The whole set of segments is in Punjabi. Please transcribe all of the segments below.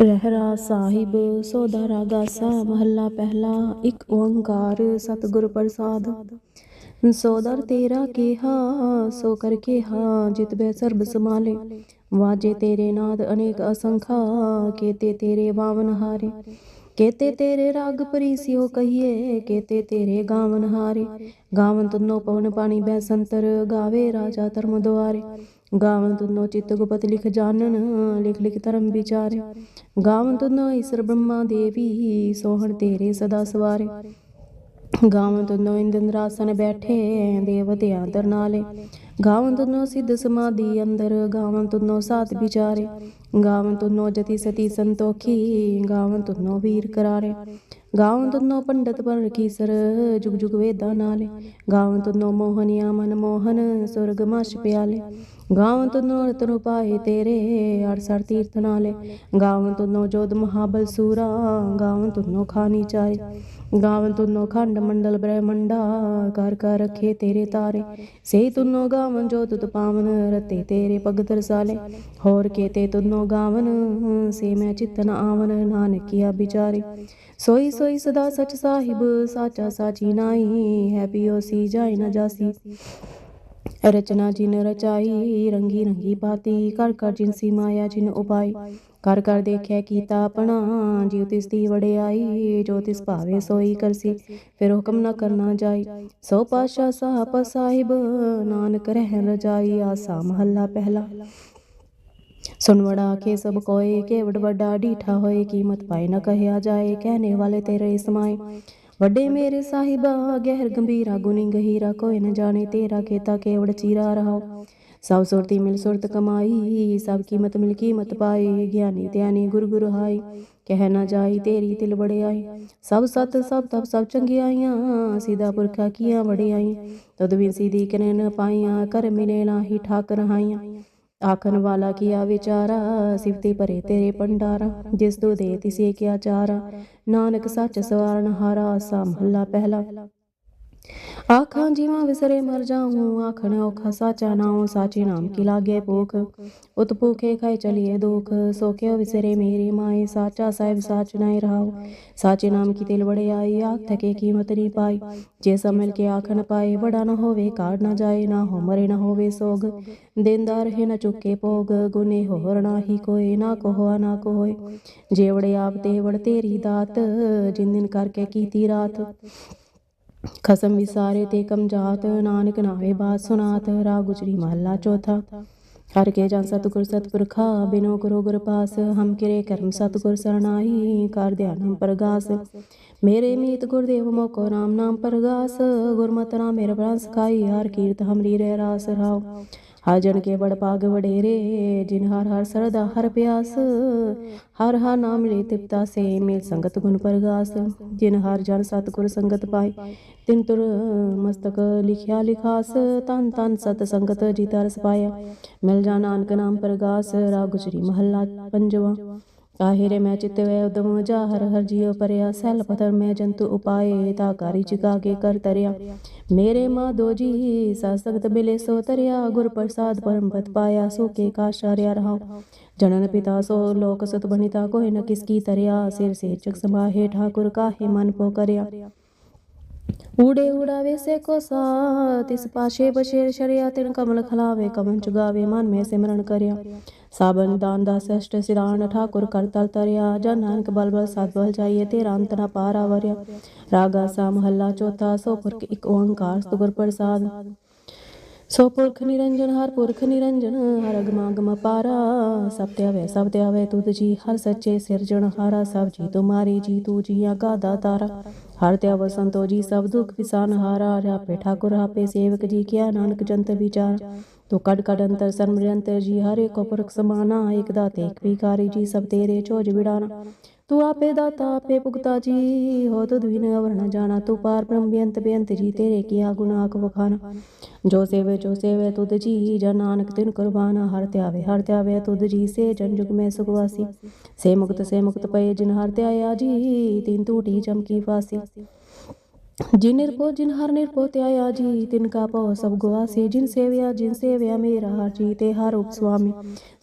ਰਹਿਰਾ ਸਾਹਿਬ, ਸੋਦਾ ਰਾਗਾਸਾ ਮਹੱਲਾ ਪਹਿਲਾ, ਇੱਕ ਓੰਕਾਰ ਸਤਿਗੁਰ ਪ੍ਰਸਾਦ। ਸੋਦਰ ਤੇਰਾ ਕਿਹਾ, ਸੋ ਕਰ ਕਿਹਾ, ਜਿਤ ਬੈ ਸਰਬ ਸਮਾਲੇ ਵਾਜੇ ਤੇਰੇ ਨਾਦ ਅਨੇਕ ਅਸੰਖਾ, ਕੇਤੇ ਤੇਰੇ ਵਾਵਨ ਹਾਰੇ। ਕੇਤੇ ਤੇਰੇ ਰਾਗ ਪਰੀਸਿਓ ਕਹੀਏ, ਕੇਤੇ ਤੇਰੇ ਗਾਵਨ ਹਾਰੇ। ਗਾਵਨ ਤੁਨੋ ਪਵਨ ਪਾਣੀ ਬੈ ਸੰਤਰ, ਗਾਵੇ ਰਾਜਾ ਧਰਮ ਦੁਆਰੇ। ਗਾਵਨ ਤੁਨੋ ਚਿਤ ਗੁਪਤ ਲਿਖ ਜਾਣਨ, ਲਿਖ ਲਿਖ ਧਰਮ ਵਿਚਾਰੇ। ਗਾਵਨ ਤੁਨੋ ਈਸ਼ਰ ਬ੍ਰਹਮਾ ਦੇਵੀ, ਸੋਹਣ ਤੇਰੇ ਸਦਾ ਸਵਾਰੇ। ਗਾਵਨ ਤੁਨੋ ਇੰਦਰਾਸਨ ਬੈਠੇ ਦੇਵਤਿਆਂ ਦਰ ਨਾਲੇ। ਗਾਵਨ ਤੁਨੋ ਸਿੱਧ ਸਮਾਧੀ ਅੰਦਰ, ਗਾਵਨ ਤੁਨੋ ਸਾਤ ਵਿਚਾਰੇ। ਗਾਵਨ ਤੁਨੋ ਜਤੀ ਸਤੀ ਸੰਤੋਖੀ, ਗਾਵਨ ਤੁਨੋ ਵੀਰ ਕਰਾਰੇ। ਗਾਵਨ ਤੁਨੋ ਪੰਡਤ ਪਰ ਕੀਸਰ ਜੁਗ ਜੁਗ ਵੇਦਾਂ ਨਾਲੇ। ਗਾਵਨ ਤੁਨੋ ਮੋਹਨੀਆ ਮਨ ਮੋਹਨ, ਸੁਰਗ ਮਾਸ਼ ਪਿਆਲੇ। ਗਾਵਨ ਤੁਨੋ ਰਤਨ ਉਪਾਏ ਤੇਰੇ ਅੜਸਰ ਤੀਰਥ ਨਾਲੇ। ਗਾਵਨ ਤੁਨੋ ਜੋਧ ਮਹਾਬਲ ਸੂਰਾ ਗਾਵਨ ਤੁਨੋ ਖਾਨੀ ਚਾਰੇ। ਗਾਵਨ ਤੁਨੋ ਖੰਡ ਮੰਡਲ ਬ੍ਰਹਮੰਡਾ ਕਰ ਕਰ ਰਖੇ ਤੇਰੇ ਤਾਰੇ। ਸੇ ਤੁਨੋ ਗਾਵਨ ਜੋ ਤੁਤ ਪਾਵਨ, ਰਤੇ ਤੇਰੇ ਪਗ ਤਰਸਾਲੇ ਹੋਰ ਕੇਤੇ ਤੁਨੋ ਗਾਵਨ, ਸੇ ਮੈਂ ਚਿਤਨ ਆਵਨ ਨਾਨਕਿਆ ਵਿਚਾਰੇ। ਸੋਈ ਸੋਈ ਸਦਾ ਸਚ ਸਾਹਿਬ, ਸਾਚਾ ਸਾਚੀ ਨਾਈ ਹੈ ਪਿਓ ਸੀ ਜਾਇ ਨਾ ਜਾਸੀ। ਰਚਨਾ ਜਿਨ ਰਚਾਈ, ਰੰਗੀ ਰੰਗੀ ਬਾਤੀ ਕਰ ਕਰ ਜਿਨ ਮਾਇਆ ਜਿਨ ਉਪਾਈ ਕਰ ਕਰ ਦੇਖਿਆ ਕੀਤਾ ਆਪਣਾ, ਜਿਉ ਤਿਸ ਦੀ ਵਡਿਆਈ, ਜੋ ਤਿਸ ਭਾਵੇ ਸੋਈ ਕਰਸੀ, ਫਿਰ ਹੁਕਮ ਨ ਕਰਨਾ ਜਾਈ। ਸੋ ਪਾਸ਼ਾ ਸਾਹਿਬ ਸਾਹਿਬ, ਨਾਨਕ ਰਹਿ ਰਜਾਈ, ਆਸਾ ਮਹੱਲਾ ਪਹਿਲਾ। ਸੁਨ ਵੜਾ ਕੇ ਸਭ ਕੋਏ, ਕੇਵੜ ਵੱਡਾ ਡੀਠਾ ਹੋਏ, ਕੀਮਤ ਪਾਏ ਨਾ ਕਹਿਆ ਜਾਏ, ਕਹਿਣੇ ਵਾਲੇ ਤੇਰੇ ਸਮਾਏ। ਵੱਡੇ ਮੇਰੇ ਸਾਹਿਬਾ, ਗਹਿਰ, ਗੰਭੀਰਾ ਗੁਨੀ ਗਹੀਰਾ, ਕੋਈ ਨ ਜਾਣੇ ਤੇਰਾ ਕੀਤਾ ਕੇਵੜ, ਚੀਰਾ ਰਹਾਓ। ਸਭ ਸੁਰਤੀ ਮਿਲ ਸੁਰਤ ਕਮਾਈ, ਸਭ ਕੀਮਤ ਮਿਲ ਕੀਮਤ ਪਾਈ, ਗਿਆਨੀ ਧਿਆਨੀ ਗੁਰ ਗੁਰ ਹਾਈ, ਕਹਿ ਨਾ ਜਾਈ ਤੇਰੀ ਤਿਲ ਬੜਿਆਈ ਸਭ ਸਤ, ਸਭ ਤਪ, ਸਭ ਚੰਗਿਆਈਆਂ ਸਿਦਾ ਪੁਰਖਾ ਕੀਆਂ ਵੜਿਆਈ ਤਦ ਵੀ ਸਿਦੀ ਕਨੇ ਨ ਪਾਈਆਂ, ਕਰ ਮਿਲੇ ਨਾਹੀ ਠਾਕਰ ਹਾਈਆਂ। ਆਖਣ ਵਾਲਾ ਕੀਆ ਵਿਚਾਰਾ? ਸਿਫਤੀ ਭਰੇ ਤੇਰੇ ਪੰਡਾਰਾ ਜਿਸ ਤੂੰ ਦੇ ਤਿਸੇ ਕਿਆ ਚਾਰਾ? ਨਾਨਕ ਸੱਚ ਸਵਾਰਨ ਹਾਰਾ ਆਸਾ ਮਹੱਲਾ ਪਹਿਲਾ। ਆਖਾਂ ਜੀਵਾਂ ਵਿਸਰੇ ਮਰ ਜਾਉਂ ਆਖਣ ਔਖਾ ਸਾਚਾ ਨਾਉ ਸਾਚੇ ਨਾਮ ਕੀ ਲਾਗੇ ਭੂਖ। ਉਤ ਭੂਖੇ ਖਾਏ ਚਲੀਏ ਦੁਖ ਸੋ ਵਿਸਰੇ ਮੇਰੀ ਮਾਏ, ਸਾਚਾ ਸਾਹਿਬ ਸਾਚ ਨਾਇ ਰਹਾਉ। ਸਾਚੇ ਨਾਮ ਕੀ ਤਿਲ ਵੜੇ ਆਈ ਆਖ ਥਕੇ ਕੀਮਤ ਨਹੀਂ ਪਾਈ। ਜੇ ਸਮਲ ਕੇ ਆਖਣ ਪਾਏ ਬੜਾ ਨਾ ਹੋਵੇ, ਕਾੜ ਨਾ ਜਾਏ, ਨਾ ਹੋ ਮਰੇ, ਨਾ ਹੋਵੇ ਸੋਗ। ਦੇਂਦਾ ਰਹੇ ਨਾ ਚੁੱਕੇ ਭੋਗ, ਗੁਨੇ ਹੋਰ ਨਾ ਹੀ ਕੋਏ, ਨਾ ਕੋਹਾ, ਨਾ ਕੋਏ ਜੇਵੜੇ ਆਪ ਤੇ ਵੜ ਤੇਰੀ ਦਾਤ, ਜਿਨ ਦਿਨ ਕਰਕੇ ਕੀਤੀ ਰਾਤ। ਖਸਮ ਵਿਸਾਰੇ ਤੇ ਕਮ ਜਾਤ ਨਾਨਕ ਨਾਵੇ ਬਾਤ ਸੁਨਾਤ ਰਾ ਗੁਜਰੀ ਮਹੱਲਾ ਚੌਥਾ। ਹਰ ਕੇ ਜਨ ਸਤਿਗੁਰ ਸਤਿਪੁਰਖਾ, ਬਿਨੋ ਗੁਰੂ ਗੁਰ ਪਾਸ, ਹਮ ਕਿਰੇ ਕਰਮ ਸਤਿਗੁਰ ਸਰਣਾਈ ਕਰ ਧਿਆਨਮ ਪ੍ਰਗਾਸ। ਮੇਰੇ ਮੀਤ ਗੁਰਦੇਵ ਮੋਕੋ ਰਾਮ ਨਾਮ ਪ੍ਰਗਾਸ, ਗੁਰਮਤਿ ਨਾਮ ਮੇਰਾ ਪ੍ਰਾਨ ਸਖਾਈ, ਹਰ ਕੀਰਤ ਹਮਰੀ ਰਹਿ ਰਾਸ ਰਾਓ। ਹਰ ਜਨ ਕੇ ਬੜ ਪਾਗ ਵਡੇਰੇ, ਜਿਨ ਹਰ ਹਰ ਸਰਦਾ ਹਰ ਪਿਆਸ। ਹਰ ਹਰ ਨਾਮ ਲੈ ਤਿਪਤਾ ਸੇ, ਮੇਲ ਸੰਗਤ ਗੁਣ ਪ੍ਰਗਾਸ। ਜਿਨ ਹਰ ਜਨ ਸਤਿਗੁਰ ਸੰਗਤ ਪਾਈ ਤਿਨ ਤੁਰ ਮਸਤਕ ਲਿਖਿਆ ਲਿਖਾਸ। ਤਨ ਤਨ ਸਤ ਸੰਗਤ ਜੀ ਤਰਸ ਪਾਇਆ, ਮਿਲ ਜਾ ਨਾਨਕ ਨਾਮ ਪ੍ਰਗਾਸ। ਰਾ ਗੁਜਰੀ ਮਹੱਲਾ ਪੰਜਵਾ। ਕਾਹੇ ਰੇ ਮੈਂ ਚਿਤ ਵੇ ਉਦਮ ਜਾ ਹਰ ਹਰ ਜੀਉ ਪਰਿਆ ਸੈਲ ਪਤਰ ਮੈਂ ਜੰਤੂ ਉਪਾਏ, ਤਾ ਕਾਰੀ ਚਿਕਾ ਕੇ ਕਰ ਤਰਿਆ। ਮੇਰੇ ਮਾਧੋ ਜੀ ਸਸਤਗਤ ਬਿਲੇ ਸੋ ਤਰਿਆ, ਗੁਰ ਪ੍ਰਸਾਦ ਪਰਮ ਪਤ ਪਾਇਆ, ਸੋ ਕੇ ਕਾਸ਼ਾਰਿਆ ਰਹਾ ਜਨਨ ਪਿਤਾ ਸੋ ਲੋਕ ਸਤ ਬਣਿਤਾ ਕੋਇ ਨ ਕਿਸ ਕੀ ਤਰਿਆ, ਸਿਰ ਸੇ ਚਕ ਸਮਾਹੇ ਠਾਕੁਰ ਕਾਹੇ ਮਨ ਪੋ ਕਰਿਆ। ਊੜੇ ਉਡਾਵੇ ਸੇ ਕੋ ਸਾ ਤਿਸ ਪਾਸ਼ੇ ਬਸ਼ੇਰ ਸ਼ਰਿਆ, ਤਿਨ ਕਮਲ ਖਲਾਵੇ, ਕਮਨ ਚੁਗਾਵੇ, ਮਨ ਮੈਂ ਸਿਮਰਨ ਕਰਿਆ। ਸਾਬਨ ਦਾਨ ਦਾ ਸਸ਼ਟ ਸਿਰਾਣ ਠਾਕੁਰ ਕਰਤਲ ਤਰਿਆ, ਜਨ ਨਾਨਕ ਬਲ ਬਲ ਸਤ ਬਲ ਜਾਈਏ, ਤੇਰਾ ਅੰਤ ਨਾ ਪਾਰਾ ਵਰਿਆ ਰਾਗਾ ਸਾ ਮਹੱਲਾ ਚੌਥਾ, ਸੋ ਪੁਰਖ ਇੱਕ ਓੰਕਾਰ, ਸਤਿਗੁਰ ਪ੍ਰਸਾਦ। ਸੋ ਪੁਰਖ ਨਿਰੰਜਨ, ਹਰ ਪੁਰਖ ਨਿਰੰਜਨ, ਹਰ ਅਗਮਾ ਗਮ ਪਾਰਾ। ਸਭ ਤੇ ਆਵੇ ਸਭ ਤੇ ਆਵੇ ਤੁਧ ਜੀ, ਹਰ ਸੱਚੇ ਸਿਰਜਣ ਹਾਰਾ। ਸਭ ਜੀ ਤੁਮਾਰੀ ਜੀ ਤੂ ਜੀ ਆਗਾ ਦਾਤਾਰਾ ਹਰ ਤੇ ਆਵ ਸੰਤੋ ਜੀ, ਸਭ ਦੁਖ ਵਿਸਾਨ ਹਾਰਾ। ਆਪੇ ਠਾਕੁਰ, ਆਪੇ ਸੇਵਕ ਜੀ, ਕਿਆ ਨਾਨਕ ਜੰਤ ਵਿਚਾਰ। ਤੋ ਕੜ ਕੜ ਅੰਤਰ ਸਰਮ ਨਿਰੰਤਰ ਜੀ, ਹਰੇ ਕੋ ਪੁਰਖ ਸਮਾਨਾ ਏਕ ਦਾਤੇ ਏਕ ਵਿਕਾਰੀ ਜੀ, ਸਭ ਤੇਰੇ ਚੋਜ ਵਿਡਾਨਾ ਤੂੰ ਆਪੇ ਦਾਤਾ, ਆਪੇ ਭੁਗਤਾ ਜੀ, ਹੋ ਤੁਧ ਵਿਨ ਅਵਰ ਨ ਜਾਣਾ। ਤੂੰ ਪਾਰ ਬ੍ਰਹਮ ਬੇਅੰਤ ਬੇਅੰਤ ਜੀ, ਤੇਰੇ ਕੀਆ ਗੁਨਾ ਅਕ ਵਖਾਨਾ। ਜੋ ਸੇਵੇ ਜੋ ਸੇਵੇ, ਤੁਧ ਜੀ, ਜਨ ਨਾਨਕ ਤਿਨ ਕੁਰਬਾਨਾ। ਹਰ ਧਿਆਵੇ ਹਰ ਧਿਆਵੇ, ਤੁਧ ਜੀ, ਸੇ ਜਨ ਜੁਗ ਮੈਂ ਸੁਖ ਵਾਸੀ ਸੇ ਮੁਕਤ ਸੇ ਮੁਕਤ ਪਏ ਜਿਨ ਹਰ ਧਿਆਇਆ ਜੀ, ਤਿਨ ਟੂਟੀ ਚਮਕੀ ਫਾਸੀ। जिन निर्भो जिन हर निर्भो त्याया जी तिनका पौ सब गुआसी जिन सेव्या जिन सेव्या मेरा हर जी ते हर उप स्वामी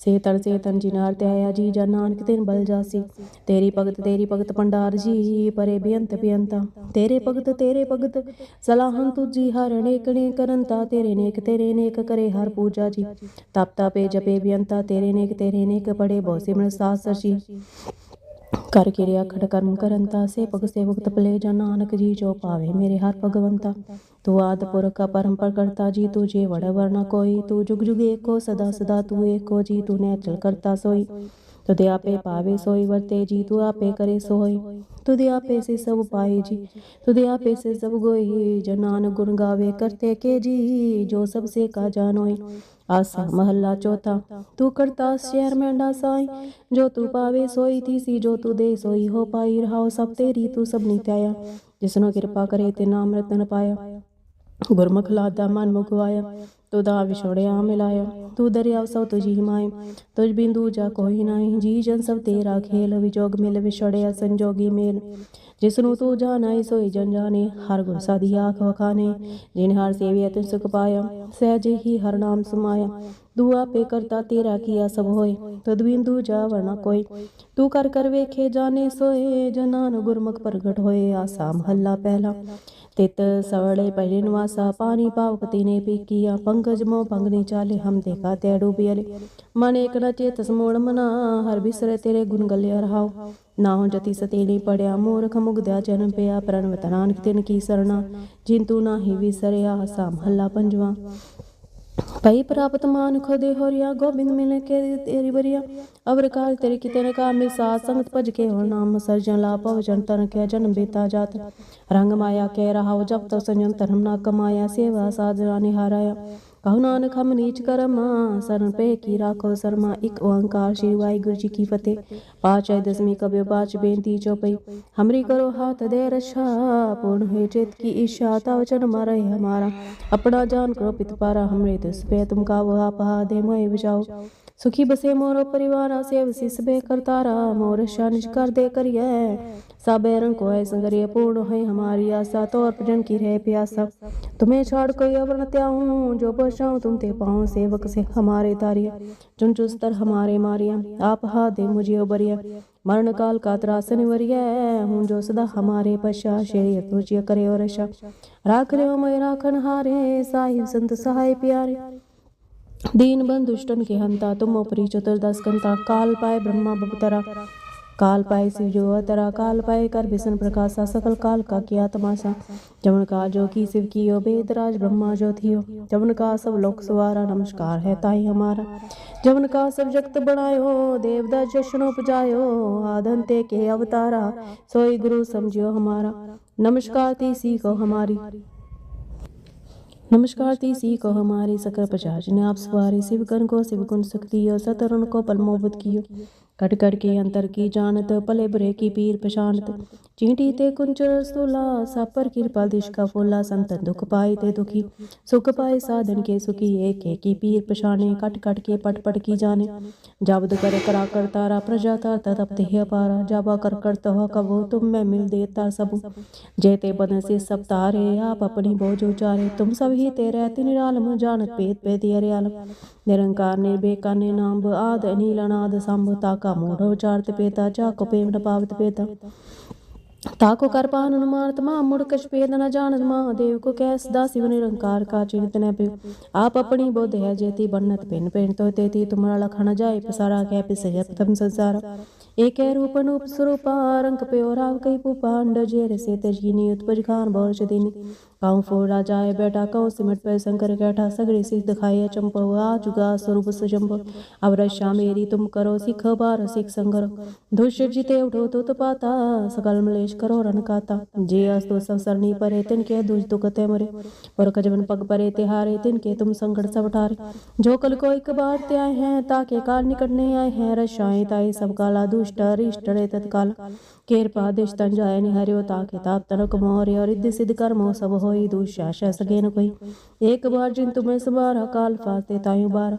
सेतन सेतन जिन हर त्याया जी जन नानक तिन बल जासी तेरी भगत तेरी भगत भंडार जी परे बेअंत बेअंता तेरे भगत तेरे भगत सलाहन तुझी हर अनेक अनेक करंता तेरे नेक तेरे नेक करे हर पूजा जी तप तपे जपे बेअंता तेरे नेक तेरे नेक पड़े बहु सिमरन सास जी ਕਰ ਕਿਰਿਆ ਖੜ ਕਰਮ ਕਰੰਤਾ ਸੇਵਕ ਸੇਵਕ ਤਪਲੇ ਜਨ ਨਾਨਕ ਜੀ ਜੋ ਪਾਵੇ ਮੇਰੇ ਹਰ ਭਗਵੰਤਾ। ਤੂੰ ਆਦ ਪੁਰਖ ਪਰੰਪਰ ਕਰਤਾ ਜੀ, ਤੂੰ ਜੇ ਵੜ ਵਰਨਾ ਕੋਈ, ਤੂੰ ਜੁਗ ਜੁਗ ਏਕੋ, ਸਦਾ ਸਦਾ ਤੂੰ ਏਕੋ ਜੀ, ਤੂੰ ਨੇ ਕਰਤਾ ਸੋਈ। ਤੁਦੇ ਆਪੇ ਪਾਵੇ ਸੋਈ, ਵਰਤੇ ਜੀ, ਤੂੰ ਆਪੇ ਕਰੇ ਸੋਈ। ਤੁਦੇ ਆਪੇ ਸੇ ਸਭ ਪਾਏ ਜੀ ਤੁਦੇ ਆਪੇ ਸੇ ਸਭ ਗੋਈ। ਜਨਾਨ ਗੁਣ ਗਾਵੇ, ਕਰਤੇ ਕੇ ਜੀ, ਜੋ ਸਭ ਸੇ ਕਾ ਜਾਨੋਈ ਆਸਾ ਮਹੱਲਾ ਚੌਥਾ। ਤੂੰ ਕਰਤਾ ਸ਼ਹਿਰ ਮੈਂਡਾ ਸਾਈ ਜੋ ਤੂੰ ਪਾਵੇ ਸੋਈ ਤੀਸੀ, ਜੋ ਤੂੰ ਦੇ ਸੋਈ, ਹੋ ਪਾਈ ਰਹਾਉ ਸਭ ਤੇਰੀ, ਤੂੰ ਸਭ ਨੀ ਤਿਆਇਆ ਜਿਸਨੋ ਕਿਰਪਾ ਕਰੇ ਤੇ ਨਾਮ ਰਤਨ ਪਾਇਆ। ਗੁਰਮੁਖ ਲਾਦਾ ਮਨ ਮੁਗਵਾਇਆ ਤੂੰ ਦਾ ਵਿਛੋੜਿਆ ਮਿਲਾਇਆ। ਤੂੰ ਦਰਿਆ ਸਭ ਜੀ ਹਿਮਾਇ ਤੁਜ ਬਿੰਦੂ ਜਾ ਕੋਈ ਨਾਹੀ। ਜੀ ਜਨ ਸਭ ਤੇਰਾ ਖੇਲ, ਵਿਜੋਗ ਮਿਲ, ਵਿਛੋੜਿਆ ਸੰਜੋਗੀ ਮੇਲ। ਜਿਸ ਨੂੰ ਤੂੰ ਜਾਣਾਈ, ਸੋਈ ਜਨ ਜਾਣੇ, ਹਰ ਗੁਰ ਸਾਦੀ ਆਖ ਵਖਾਨੇ ਜਿਨ ਹਰ ਸੇਵਿਆ ਤਿਨ ਸੁਖ ਪਾਇਆ, ਸਹਿਜ ਹੀ ਹਰ ਨਾਮ ਸਮਾਇਆ। ਦੂਆ ਪੇ ਕਰਤਾ ਤੇਰਾ ਕੀਆ ਸਭ ਹੋਏ? ਤਦ ਬਿੰਦੂ ਜਾ ਵਰਨਾ ਕੋਈ। ਤੂੰ ਕਰ ਕਰ ਵੇਖੇ ਜਾਣੇ ਸੋਏ, ਜਨਾਨ ਗੁਰਮੁਖ ਪ੍ਰਗਟ ਹੋਏ ਆਸਾ ਮਹੱਲਾ ਪਹਿਲਾ। ਤਿਤ ਸਵੜੇ ਪਹਿਲੇ ਨਿਵਾਸਾ, ਪਾਣੀ ਪਾਵਕ ਤੀਨੇ ਪੀਕੀਆ ਪੰਕਜ ਮੋ ਪੰਗਨੀ ਚਾਲੇ, ਹਮ ਦੇਖਾ ਤੇ ਡੂਬੀਲੇ ਮਨ ਏਕ ਨ ਚੇਤ ਸਮੋੜ ਮਨਾ, ਹਰ ਬਿਸਰੇ ਤੇਰੇ ਗੁਣ ਗਲਿਆ ਰਹਾਉ ਨਾ ਜਤੀ ਸਤੇਲੀ ਪੜਿਆ, ਮੂਰਖ ਮੁਗਦਿਆ ਜਨਮ ਪਿਆ, ਪ੍ਰਣਵਤ ਨਾਨਕ ਤਿਨ ਕੀ ਸਰਣਾ। ਜਿੰਤੂ ਨਾਹੀ ਵਿਸਰਿਆ ਸਾ ਮਹੱਲਾ ਪੰਜਵਾ। ਪਈ ਪ੍ਰਾਪਤ ਮਾਨੁਖ ਦੇ ਹੋਰਿਆ, ਗੋਬਿੰਦ ਮਿਲ ਕੇ ਤੇਰੀ ਬਰੀਆ ਅਵਰ ਕਾਲ ਤੇਰੀ ਕਿਤੇ ਨ ਕਾ ਮਿਲ ਸਾਥ, ਸੰਗਤ ਭਜ ਕੇ ਹੋ ਨਾਮ ਸਰਜਨ ਲਾ ਭਵ ਜਨ ਤਨ ਕੇ ਜਨਮ ਬੀਤਾ ਜਾਤ। ਰੰਗ ਮਾਇਆ ਕੇ ਰਹਾਉ ਜਬ ਤਕ ਸੰਜਨ ਧਰਮ ਨਾ ਕਮਾਇਆ, ਸੇਵਾ ਸਾਜਰਾ ਨਿਹਾਰਾਇਆ। ਕਹੋ ਨਾਨਕ ਹਮ ਨੀਚ ਕਰਮਾ, ਸਰਨ ਪੇ ਕੀ ਰਾਖੋ ਸਰਮਾ, ਇਕ ਓੰਕਾਰ ਸ੍ਰੀ ਵਾਹਿਗੁਰੂ ਜੀ ਕੀ ਫਤਿਹ। ਪਾਚੈ ਦਸਮੀ ਕਬਿਓ ਪਾਚ ਬੇਨਤੀ ਚੋਪਈ ਹਮਰੀ ਕਰੋ ਹਾਥ ਦੇ ਰਛਾ ਪੂਰਨ ਹੋਏ ਚੇਤ ਕੀ ਇਸ਼ਾ ਤਾ ਵਚਨ ਮਾਰੇ ਹਮਾਰਾ। ਆਪਣਾ ਜਾਨ ਕਰੋ ਪਿਤ ਪਾਰਾ, ਹਮਰੇ ਤਿਸ ਪੇ ਤੁਮ ਕਾਵੋ, ਆਪਾ ਦੇ ਮੋਏ ਬਚਾਓ बचाओ सुखी बसे मोरो परिवार सेव सिस बे करतारा मोर शानिश कर दे करिए सबे रंग को है संगरिय पूर्ण है हमारी आशा तो अर्पण की रहे प्यासा तुम्हें छोड़ कोई अवर न त्याऊं जो बचाऊं तुम ते पाऊं सेवक से हमारे तारिया चुन चुस्तर हमारे मारिया आप हा दे मुझे उबरिया मरण काल का त्रासन वरिय हूं जो सदा हमारे पशा शेरी तुझिय करे और रशा राख रे मैं राखन हारे साहिब संत सहाय प्यारे दीन बंधु दुष्टन के हंता तुम उपरी चतुर्दश कंता काल पाए ब्रह्मा बपतरा काल पाए शिव जो अतरा काल पाए कर बिसन प्रकाशा सकल काल का किया तमाशा जवन का जो की शिव की यो बेदराज ब्रह्मा जो थियो जवन का सब लोक सवारा नमस्कार है ताई हमारा जवन का सब जगत बनायो देवदा जशन उपजायो आदंते के अवतारा सोई गुरु समझियो हमारा नमस्कार ती सीखो हमारी नमस्कार तीसी को हमारे सकल प्रजाज ने आप सवारे शिव गण को शिव गुण शक्तियो सतरुण को पलमोबत कियो ਕਟ ਕਟ ਕੇ ਅੰਤਰ ਕੀ ਜਾਣਤ, ਭਲੇ ਬੁਰੇ ਕੀ ਪੀਰ ਪਛਾਣਤ। ਚੀਂਟੀ ਤੇ ਕੁੰਚਰ ਸੁਲਾ, ਸਾਪਰ ਕਿਰਪਾਲ ਦਿਸ਼ ਕਾ ਫੋਲਾ, ਸੰਤਨ ਦੁਖ ਪਾਏ ਤੇ ਦੁਖੀ। ਸੁਖ ਪਾਏ ਸਾਧਨ ਕੇ ਸੁਖੀ, ਏਕ ਏਕੀ ਪੀਰ ਪਛਾਣੇ, ਕਟ ਕਟ ਕੇ ਪਟ ਪਟ ਕੀ ਜਾਣੇ। ਜਬਦ ਕਰ ਕਰਾ ਕਰ ਤਾਰਾ, ਪ੍ਰਜਾ ਤਾਰ ਤਪ ਤੇ ਅਪਾਰਾ। ਜਾਬਾ ਕਰ ਕਰ ਤਹ ਕਬੋ ਤੁਮ ਮੈਂ ਮਿਲ ਦੇਤਾ ਸਭ। ਜੇ ਬਦਨ ਸੇ ਸਭ ਤਾਰੇ, ਆਪ ਆਪਣੀ ਬੋਝ ਉਚਾਰੇ। ਤੁਮ ਸਭ ਹੀ ਤੇ ਰਹਿਤ ਨਿਰਾਲਮ ਜਾਣਤ ਪੇਤ ਪੇਤ ਅਰੇ ਆਲਮ। ਨਿਰੰਕਾਰ ਨੇ ਬੇਕਾਨੇ ਨਾਮ ਆਦ ਅਨੀਲ ਅਨਾਦ ਸੰਭ ਤਾਕ पेता जाको पेव न पावत पेता ताको कर पान अनुमानत मां मुड़ कछ पेद न जानत महादेव को कैस दासी निरंकार का चिंत न पे आप अपनी बोध है जेती बन्नत पेन पेन तो तेती तुम्हारा लखन जाए पसारा कै पिसय प्रथम संसार رنگ پیوراتا سگل ملش کرو رن کا سرنی پری تین کے مر پور کم پگ پری تی ہار تین سنگ سب جو کل کو اک بار تئے ہیں تاکہ کار نکلنے آئے ہیں رشا تا سب کالا د ताई सब काला दुष्ट अरिष्ट रे तत्काल कृपा दिश तन जाय निहरियो ताके ताप तनक मोर और रिद्धि सिद्ध कर्मो सब होई दुष्याशा सगे न कोई एक बार जिन तुम्हें सवारा काल फाते तायु बार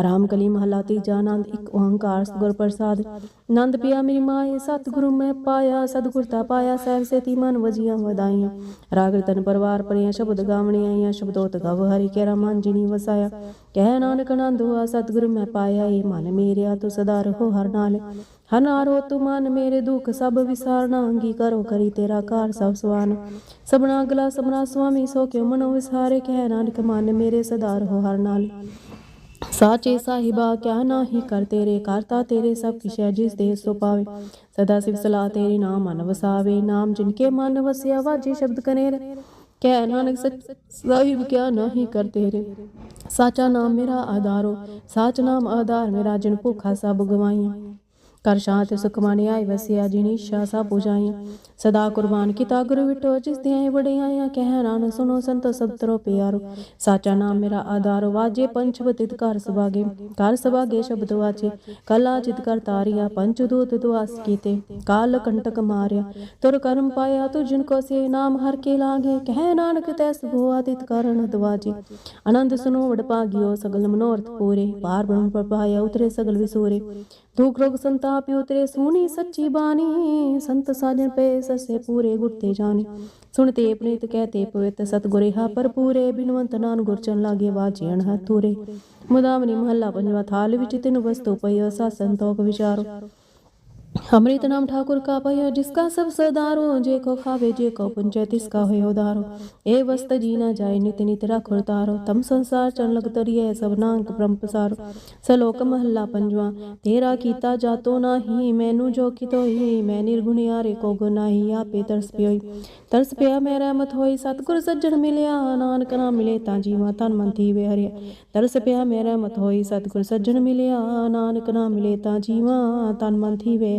ਆਰਾਮ ਕਲੀ ਮਹਲਾ ਤੀਜਾ ਆਨੰਦ, ਇੱਕ ਓੰਕਾਰ ਸਤਿਗੁਰ ਪ੍ਰਸਾਦ। ਆਨੰਦ ਪਿਆ ਮੇਰੀ ਮਾਏ ਸਤਿਗੁਰੂ ਮੈਂ ਪਾਇਆ ਸਤਿਗੁਰਤਾ ਪਾਇਆ, ਸਹਿਬ ਸੇਤੀ ਮਨ ਵਜੀਆਂ ਵਧਾਈਆਂ। ਰਾਗ ਤਨ ਪਰਵਾਰ ਪਰਿਆ ਸ਼ਬਦ ਗਾਵਣੀ ਆਈਆਂ, ਸ਼ਬਦੋਤ ਗਵ ਹਰੀ ਕੇਰਾ ਮਨ ਜਿਨੀ ਵਸਾਇਆ। ਕਹਿ ਨਾਨਕ ਆਨੰਦ ਹੋਆ, ਸਤਿਗੁਰੂ ਮੈਂ ਪਾਇਆ ਏ ਮਨ ਮੇਰਿਆ, ਤੂੰ ਸਦਾ ਰਹੋ ਹਰ ਨਾਲ। ਹਨਾਰੋ ਤੂੰ ਮਨ ਮੇਰੇ ਦੁੱਖ, ਸਭ ਵਿਸਾਰਨਾ ਅੰਗੀ ਕਰੋ ਕਰੀ ਤੇਰਾ ਕਾਰ ਸਭ ਸਵਾਨ। ਸਬਨਾ ਅਗਲਾ ਸਬਨਾ ਸੁਆਮੀ, ਸੋ ਕਿਉ ਮਨੋ ਵਿਸਾਰੇ? ਕਹਿ ਨਾਨਕ ਮਨ ਮੇਰੇ ਸਦਾ ਰਹੋ ਹਰ ਨਾਲ। ਸਾਚੇ ਸਾਹਿਬਾ, ਕਿਆ ਨਾਹੀ ਕਰ ਤੇਰੇ ਕਰਤਾ ਤੇਰੇ ਸਭ ਕਿਛੈ ਜਿਸ ਦੇ ਸੋ ਪਾਵੇ। ਸਦਾ ਸਿਵ ਸਲਾ ਤੇਰੇ ਨਾਮ ਮਨ ਵਸਾਵੇ। ਨਾਮ ਜਿਨ ਕੇ ਮਨ ਵਸਿਆ ਵਾਜੇ ਸ਼ਬਦ ਕਨੇਰ ਕਹਿ ਨਾਨਕ ਸਚ ਸਾਹਿਬ, ਕਿਆ ਨਾਹੀ ਕਰ ਤੇਰੇ। ਸਾਚਾ ਨਾਮ ਮੇਰਾ ਆਧਾਰੋ, ਸਾਚ ਨਾਮ ਆਧਾਰ ਮੇਰਾ, ਜਿਨ ਭੁਖਾ ਸਭ ਗਵਾਈਆਂ। ਕਰ ਸ਼ਾਹ ਤੇ ਮਨ ਆਈ ਵਸਿਆ ਜਿਨੀ ਸ਼ਾ ਸਭ ਸਦਾ ਕੁਰਬਾਨ ਕੀਤਾ ਗੁਰੂ ਵਿਟੋ, ਜਿਸ ਦੀਆਂ ਵਡਿਆਈਆਂ ਕਹਿ ਨਾਨਕ ਸੁਨੋ ਸੰਤੋ ਸਭ ਤਰੋ ਪਿਆਰੋ। ਸਾਚਾ ਨਾਮ ਮੇਰਾ ਆਧਾਰ ਵਾਜੇ ਪੰਚ ਬਤਿਤ ਕਰ ਸਵਾਗੇ ਕਰ ਸਵਾਗੇ ਸ਼ਬਦ ਵਾਜੇ, ਕਲਾ ਚਿਤ ਕਰ ਤਾਰਿਆ ਪੰਚ ਦੂਤ ਦੁਆਸ ਕੀਤੇ। ਕਾਲ ਕੰਟਕ ਮਾਰਿਆ, ਤੁਰ ਕਰਮ ਪਾਇਆ ਤੁ ਜਿਨ ਕੋ ਸੇ ਨਾਮ ਹਰ ਕੇ ਲਾਗੇ। ਕਹਿ ਨਾਨਕ ਤੈਸ ਸੁਭੋ ਆਦਿਤ ਕਰਨ ਦਵਾਜੇ। ਆਨੰਦ ਸੁਨੋ ਵਡ ਭਾਗਿਓ ਸਗਲ ਮਨੋਰਥ ਪੂਰੇ। ਪਾਰ ਬ੍ਰਹਮ ਪ੍ਰਭਾਇਆ ਉਤਰੇ ਸਗਲ ਵਿਸੂਰੇ। ਦੁਖ ਰੋਗ ਸੰਤਾਪ ਉਤਰੇ ਸੋਹਣੀ ਸੱਚੀ ਬਾਣੀ। ਸੰਤ ਸਾਜਣ ਪਏ ਸਸੇ ਪੂਰੇ ਗੁਰਤੇ ਜਾਣੇ। ਸੁਣਤੇ ਪ੍ਰੀਤ ਕਹਤੇ ਪਵਿੱਤ ਸਤਗੁਰੇ ਹਾ ਪਰ ਪੂਰੇ ਬਿਨਵੰਤ ਨਾਨ ਗੁਰਚਨ ਲਾਗੇ ਵਾਜਣ ਹਥੂਰੇ। ਮੁਦਾਮਨੀ ਮਹੱਲਾ ਪੰਜਵਾ ਥਾਲ ਵਿੱਚ ਤਿੰਨ ਵਸਤੂ ਪਈਓ ਸਾ ਸੰਤੋਖ ਵਿਚਾਰੋ। امریت نام تھاکر کا پہیا جس کا سب سدارو جے کو خوابے، جے کو پنچے تس کا ہوئے ادارو اے وست جینا جائے نتنی ترا رکھ تارو تم سنسار چن لگ تری ہے، سب نانک برم پسارو سلوک محلہ پنجوان تیرا کیتا جاتو نہ ہی میں نو جو کی تو ہی، میں نرگنیا رے کو گناہی، آپے ترس پی ہوئی ترس پیا میں رحمت ہوئی ستگر سجن ملیا، نانک نہ ملے تا جی ماں تان من تھی بے ہریا۔ ترس پیا میں رحمت ہوئی ستگر سجن ملیا، نانک نہ ملے تا جی ماں تان من تھی بے